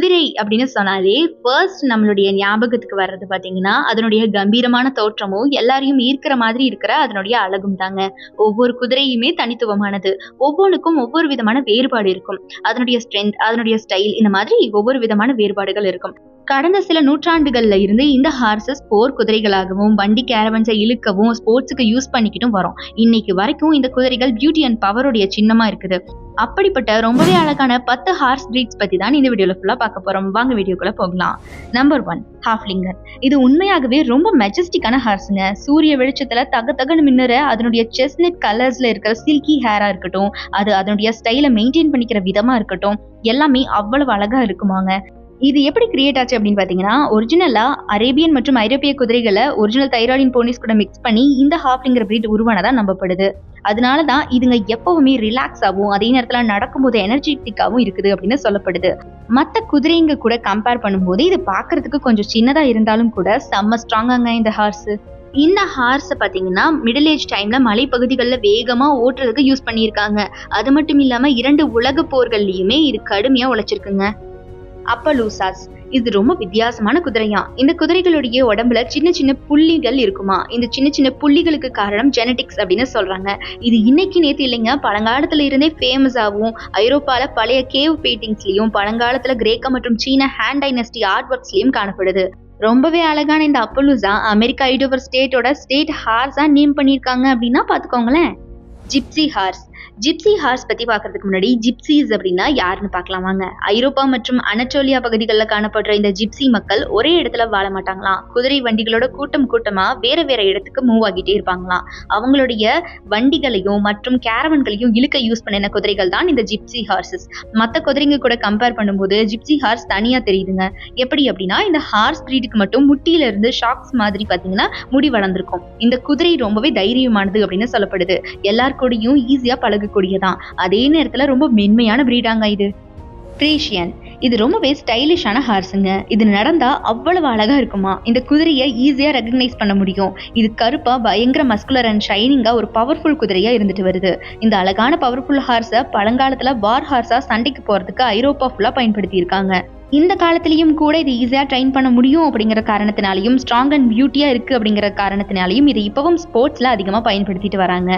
குதிரை அப்படின்னு சொன்னாலே ஃபர்ஸ்ட் நம்மளுடைய ஞாபகத்துக்கு வர்றது பார்த்தீங்கன்னா அதனுடைய கம்பீரமான தோற்றமும் எல்லாரையும் ஈர்க்கிற மாதிரி இருக்கிற அதனுடைய அழகும் தாங்க. ஒவ்வொரு குதிரையுமே தனித்துவமானது. ஒவ்வொன்றுக்கும் ஒவ்வொரு விதமான வேறுபாடு இருக்கும். அதனுடைய ஸ்ட்ரென்த் அதனுடைய ஸ்டைல் இந்த மாதிரி ஒவ்வொரு விதமான வேறுபாடுகள் இருக்கும். கடந்த சில நூற்றாண்டுகள்ல இருந்து இந்த ஹார்சஸ் போர் குதிரைகளாகவும் வண்டி கேரவன்ஸை இழுக்கவும் ஸ்போர்ட்ஸுக்கு யூஸ் பண்ணிக்கிட்டும் வரும். இன்னைக்கு வரைக்கும் இந்த குதிரைகள் பியூட்டி அண்ட் பவருடைய சின்னமா இருக்குது. அப்படிப்பட்ட ரொம்பவே அழகான பத்து ஹார்ஸ் பிரீட்ஸ் பத்தி தான் இந்த வீடியோல ஃபுல்லா பார்க்க போறோம். வாங்க வீடியோக்குள்ள போகலாம். நம்பர் ஒன் ஹாஃப்லிங்கர் இது உண்மையாகவே ரொம்ப மெஜஸ்டிக்கான ஹார்ஸுங்க சூரிய வெளிச்சத்துல தக தகன்னு மின்னுற அதனுடைய செஸ்னட் கலர்ஸ்ல இருக்கிற சில்கி ஹேரா இருக்கட்டும் அது அதனுடைய ஸ்டைலை மெயின்டைன் பண்ணிக்கிற விதமா இருக்கட்டும் எல்லாமே அவ்வளவு அழகா இருக்குமாங்க. இது எப்படி கிரியேட் ஆச்சு அப்படின்னு பார்த்தீங்கன்னா ஒரிஜினலாக அரேபியன் மற்றும் ஐரோப்பிய குதிரைகளை ஒரிஜினல் தைராய்டின் போனிஸ் கூட மிக்ஸ் பண்ணி இந்த ஹாஃப்லிங்கிற பிரீட் உருவானதாக நம்பப்படுது. அதனால தான் இதுங்க எப்பவுமே ரிலாக்ஸ் ஆகும் அதே நேரத்தில் நடக்கும்போது எனர்ஜெட்டிக்காகவும் இருக்குது அப்படின்னு சொல்லப்படுது. மற்ற குதிரைங்க கூட கம்பேர் பண்ணும்போது இது பார்க்கறதுக்கு கொஞ்சம் சின்னதாக இருந்தாலும் கூட செம்ம ஸ்ட்ராங்காங்க இந்த ஹார்ஸ் இந்த ஹார்ஸை பார்த்தீங்கன்னா மிடில் ஏஜ் டைம்ல மலைப்பகுதிகளில் வேகமாக ஓட்டுறதுக்கு யூஸ் பண்ணியிருக்காங்க. அது மட்டும் இல்லாமல் இரண்டு உலக போர்கள்லையுமே இது கடுமையாக உழைச்சிருக்குங்க. அப்பலூசாஸ் இது ரொம்ப வித்தியாசமான குதிரையா இந்த குதிரைகளுடைய உடம்புல சின்ன சின்ன புள்ளிகள் இருக்குமா? இந்த சின்ன சின்ன புள்ளிகளுக்கு காரணம் ஜெனடிக்ஸ் அப்படின்னு சொல்றாங்க. இது இன்னைக்கு நேத்து இல்லைங்க. பழங்காலத்துல இருந்தே ஃபேமஸ் ஆகும் ஐரோப்பால பழைய கேவ் பெயிண்டிங்ஸ்லயும் பழங்காலத்துல கிரேக்க மற்றும் சீன ஹேண்ட் டைனஸ்டி ஆர்ட் ஒர்க்ஸ்லயும் காணப்படுது. ரொம்பவே அழகான இந்த அப்பலூசா அமெரிக்கா ஐடோவர் ஸ்டேட்டோட ஸ்டேட் ஹார்ஸா நேம் பண்ணியிருக்காங்க அப்படின்னா பாத்துக்கோங்களேன். ஜிப்சி ஹார்ஸ் ஜிப்சி ஹார்ஸ் பத்தி பார்க்குறதுக்கு முன்னாடி ஜிப்சிஸ் அப்படின்னா யாருன்னு பார்க்கலாம் வாங்க. ஐரோப்பா மற்றும் அனட்டோலியா பகுதிகளில் காணப்படுற இந்த ஜிப்சி மக்கள் ஒரே இடத்துல வாழ மாட்டாங்களாம் குதிரை வண்டிகளோட கூட்டம் கூட்டமா வேற வேற இடத்துக்கு மூவ் ஆகிட்டே இருப்பாங்களாம் அவங்களுடைய வண்டிகளையும் மற்றும் கேரவன்களையும் இழுக்க யூஸ் பண்ணின குதிரைகள் தான் இந்த ஜிப்சி ஹார்சஸ் மற்ற குதிரைங்க கூட கம்பேர் பண்ணும்போது ஜிப்சி ஹார்ஸ் தனியா தெரியுதுங்க. எப்படி அப்படின்னா இந்த ஹார்ஸ் பிரீடுக்கு மட்டும் முட்டியில இருந்து ஷாக்ஸ் மாதிரி பாத்தீங்கன்னா முடி வளர்ந்துருக்கும். இந்த குதிரை ரொம்பவே தைரியமானது அப்படின்னு சொல்லப்படுது. எல்லார் கூடயும் பழகு இருக்கக்கூடியதான். அதே நேரத்தில் ரொம்ப மென்மையான பிரீடாங்க இது. ப்ரீஷியன் இது ரொம்பவே ஸ்டைலிஷான ஹார்ஸுங்க இது நடந்தா அவ்வளவு அழகா இருக்குமா? இந்த குதிரையை ஈஸியா ரெகக்னைஸ் பண்ண முடியும். இது கருப்பா பயங்கர மஸ்குலர் அண்ட் ஷைனிங்கா ஒரு பவர்ஃபுல் குதிரையா இருந்துட்டு வருது. இந்த அழகான பவர்ஃபுல் ஹார்ஸை பழங்காலத்துல வார் ஹார்ஸா சண்டைக்கு போறதுக்கு ஐரோப்பா ஃபுல்லா பயன்படுத்தி இருக்காங்க இந்த காலத்திலையும் கூட இது ஈஸியாக ட்ரெயின் பண்ண முடியும் அப்படிங்கிற காரணத்தினாலையும் ஸ்ட்ராங் அண்ட் பியூட்டியாக இருக்குது அப்படிங்கிற காரணத்தினாலையும் இது இப்போவும் ஸ்போர்ட்ஸில் அதிகமாக பயன்படுத்திட்டு வராங்க.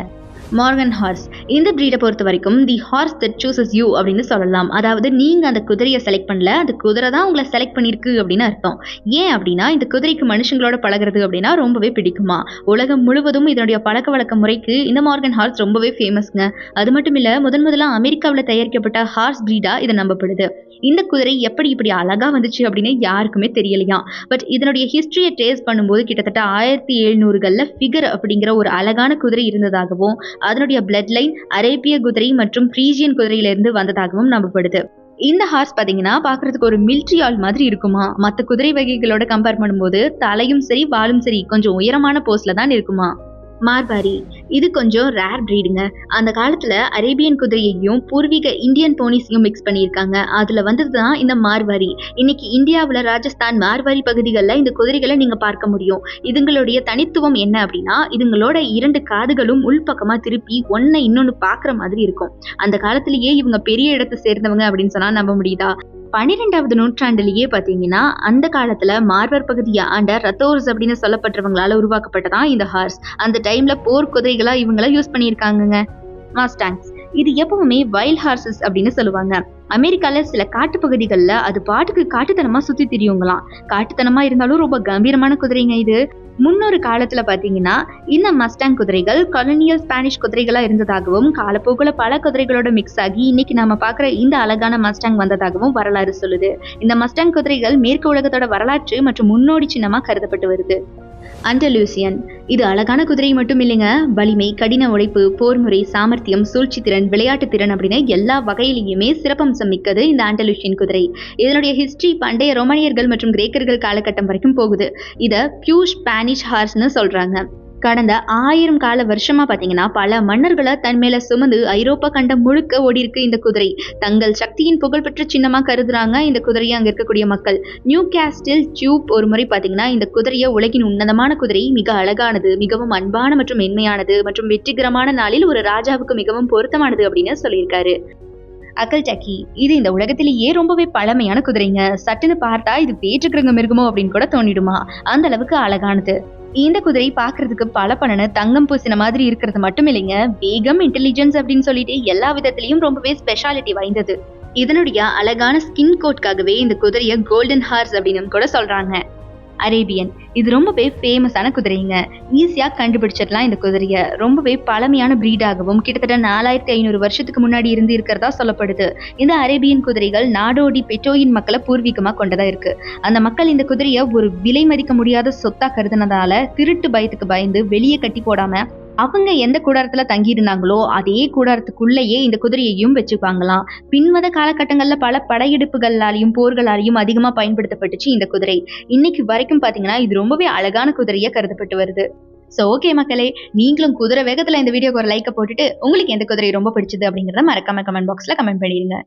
மார்கன் ஹார்ஸ் இந்த ப்ரீடை பொறுத்த வரைக்கும் the horse that chooses you அப்படின்னு சொல்லலாம். அதாவது நீங்கள் அந்த குதிரையை செலக்ட் பண்ணல அந்த குதிரை தான் உங்களை செலக்ட் பண்ணியிருக்கு அப்படின்னு அர்த்தம். ஏன் அப்படின்னா இந்த குதிரைக்கு மனுஷங்களோட பழகிறது அப்படின்னா ரொம்பவே பிடிக்குமா? உலகம் முழுவதும் இதனுடைய பழக்க வழக்க முறைக்கு இந்த மார்கன் ஹார்ஸ் ரொம்பவே ஃபேமஸ்ங்க அது மட்டும் இல்லை முதன் முதலாக அமெரிக்காவில் தயாரிக்கப்பட்ட ஹார்ஸ் ப்ரீடாக இதை நம்பப்படுது. இந்த குதிரை எப்படி இப்படி அழகாக வந்துச்சு அப்படின்னு யாருக்குமே தெரியலையா? பட் இதனுடைய ஹிஸ்ட்ரியை ட்ரேஸ் பண்ணும்போது கிட்டத்தட்ட ஆயிரத்தி எழுநூறுகளில் ஃபிகர் அப்படிங்கிற ஒரு அழகான குதிரை இருந்ததாகவும் அதனுடைய பிளட் லைன் அரேபிய குதிரை மற்றும் ஃப்ரீஜியன் குதிரையிலிருந்து வந்ததாகவும் நம்பப்படுது. இந்த ஹார்ஸ் பார்த்தீங்கன்னா பார்க்கறதுக்கு ஒரு மில்ட்ரி ஆள் மாதிரி இருக்குமா? மற்ற குதிரை வகைகளோட கம்பேர் பண்ணும்போது தலையும் சரி வாலும் சரி கொஞ்சம் உயரமான போஸ்ல தான் இருக்குமா? மார்பாரி இது கொஞ்சம் ரேர் ப்ரீடுங்க அந்த காலத்தில் அரேபியன் குதிரையையும் பூர்வீக இந்தியன் போனிஸையும் மிக்ஸ் பண்ணியிருக்காங்க. அதில் வந்தது தான் இந்த மார்வாரி. இன்னைக்கு இந்தியாவில் ராஜஸ்தான் மார்வாரி பகுதிகளில் இந்த குதிரைகளை நீங்கள் பார்க்க முடியும். இதுங்களுடைய தனித்துவம் என்ன அப்படின்னா இதுங்களோட இரண்டு காதுகளும் உள்பக்கமாக திருப்பி ஒன்றை இன்னொன்று பார்க்குற மாதிரி இருக்கும். அந்த காலத்திலேயே இவங்க பெரிய இடத்தை சேர்ந்தவங்க அப்படின்னு சொன்னால் நம்ப முடியுதா? பன்னிரெண்டாவது நூற்றாண்டுலேயே பார்த்தீங்கன்னா அந்த காலத்தில் மார்வர் பகுதியை ஆண்ட ரத்தோர்ஸ் அப்படின்னு சொல்லப்பட்டவங்களால உருவாக்கப்பட்டதான் இந்த ஹார்ஸ். அந்த டைம்ல போர் குதிரைகளாக இவங்கள யூஸ் பண்ணியிருக்காங்கங்க. மாஸ்டாங்ஸ். இது எப்பவுமே வைல்ட் ஹார்சஸ் அப்படின்னு சொல்லுவாங்க. அமெரிக்கால சில காட்டு பகுதிகளில் அது பாட்டுக்கு காட்டுத்தனமா சுத்தி திரியுங்களாம். காட்டுத்தனமா இருந்தாலும் ரொம்ப கம்பீரமான குதிரைங்க இது. முன்னொரு காலத்துல பாத்தீங்கன்னா இந்த மஸ்டாங் குதிரைகள் கொலனியல் ஸ்பானிஷ் குதிரைகளா இருந்ததாகவும் காலப்போக்கில் பல குதிரைகளோட மிக்ஸ் ஆகி இன்னைக்கு நாம பாக்குற இந்த அழகான மஸ்டாங் வந்ததாகவும் வரலாறு சொல்லுது. இந்த மஸ்டாங் குதிரைகள் மேற்கு உலகத்தோட வரலாற்று மற்றும் முன்னோடி சின்னமா கருதப்பட்டு வருது. அண்டலூசியன். இது அழகான குதிரை மட்டும் இல்லைங்க வலிமை கடின உழைப்பு போர்முறை சாமர்த்தியம் சூழ்ச்சி திறன் விளையாட்டு திறன் அப்படின்னு எல்லா வகையிலையுமே சிறப்பம்சம் மிக்கது இந்த ஆண்டலூசியன் குதிரை. இதனுடைய ஹிஸ்டரி பண்டைய ரோமானியர்கள் மற்றும் கிரேக்கர்கள் காலகட்டம் வரைக்கும் போகுது. இதை பியூ ஸ்பானிஷ் ஹார்ஸ்னு சொல்றாங்க. கடந்த ஆயிரம் கால வருஷமா பாத்தீங்கன்னா பல மன்னர்களை தன் மேல சுமந்து ஐரோப்பா கண்டம் முழுக்க ஓடி இருக்கு இந்த குதிரை. தங்கள் சக்தியின் புகழ்பெற்ற சின்னமா கருதுறாங்க இந்த குதிரையை அங்க இருக்கக்கூடிய மக்கள். நியூ கேஸ்டில் டியூப் ஒரு முறை பாத்தீங்கன்னா இந்த குதிரையை உலகின் உன்னதமான குதிரை மிக அழகானது மிகவும் அன்பான மற்றும் மென்மையானது மற்றும் வெற்றிகரமான நாளில் ஒரு ராஜாவுக்கு மிகவும் பொருத்தமானது அப்படின்னு சொல்லியிருக்காரு. அக்கல் டக்கி இது இந்த உலகத்திலேயே ரொம்பவே பழமையான குதிரைங்க. சட்டுன்னு பார்த்தா இது பேச்சுக்கிறங்க மிருகமோ அப்படின்னு கூட தோணிடுமா? அந்த அளவுக்கு அழகானது. இந்த குதிரை பாக்குறதுக்கு பல பலன தங்கம் பூசின மாதிரி இருக்கிறது மட்டும் இல்லைங்க. வேகம் இன்டெலிஜென்ஸ் அப்படின்னு சொல்லிட்டு எல்லா விதத்திலையும் ரொம்பவே ஸ்பெஷாலிட்டி வாய்ந்தது. இதனுடைய அழகான ஸ்கின் கோட்காகவே இந்த குதிரையை கோல்டன் ஹார்ஸ் அப்படின்னு கூட சொல்றாங்க. அரேபியன் இது ரொம்பவே ஃபேமஸான குதிரைங்க. ஈஸியாக கண்டுபிடிச்சிடலாம் இந்த குதிரையை. ரொம்பவே பழமையான பிரீடாகவும் கிட்டத்தட்ட நாலாயிரத்தி ஐநூறு வருஷத்துக்கு முன்னாடி இருந்து இருக்கிறதா சொல்லப்படுது. இந்த அரேபியன் குதிரைகள் நாடோடி பெட்டோயின் மக்களை பூர்வீகமாக கொண்டதாக இருக்கு. அந்த மக்கள் இந்த குதிரையை ஒரு விலை மதிக்க முடியாத சொத்தா கருதுனதால திருட்டு பயத்துக்கு பயந்து வெளியே கட்டி போடாம அவங்க எந்த கூடாரத்துல தங்கியிருந்தாங்களோ அதே கூடாரத்துக்குள்ளேயே இந்த குதிரையையும் வச்சுப்பாங்களாம். பின்வத காலகட்டங்கள்ல பல படையெடுப்புகளாலையும் போர்களாலையும் அதிகமா பயன்படுத்தப்பட்டுச்சு இந்த குதிரை. இன்னைக்கு வரைக்கும் பாத்தீங்கன்னா இது ரொம்பவே அழகான குதிரையா கருதப்பட்டு வருது. ஸோ ஓகே மக்களே நீங்களும் குதிரை வேகத்துல இந்த வீடியோக்கு ஒரு லைக்கை போட்டுட்டு உங்களுக்கு எந்த குதிரை ரொம்ப பிடிச்சது அப்படிங்கறத மறக்காம கமெண்ட் பாக்ஸ்ல கமெண்ட் பண்ணிடுங்க.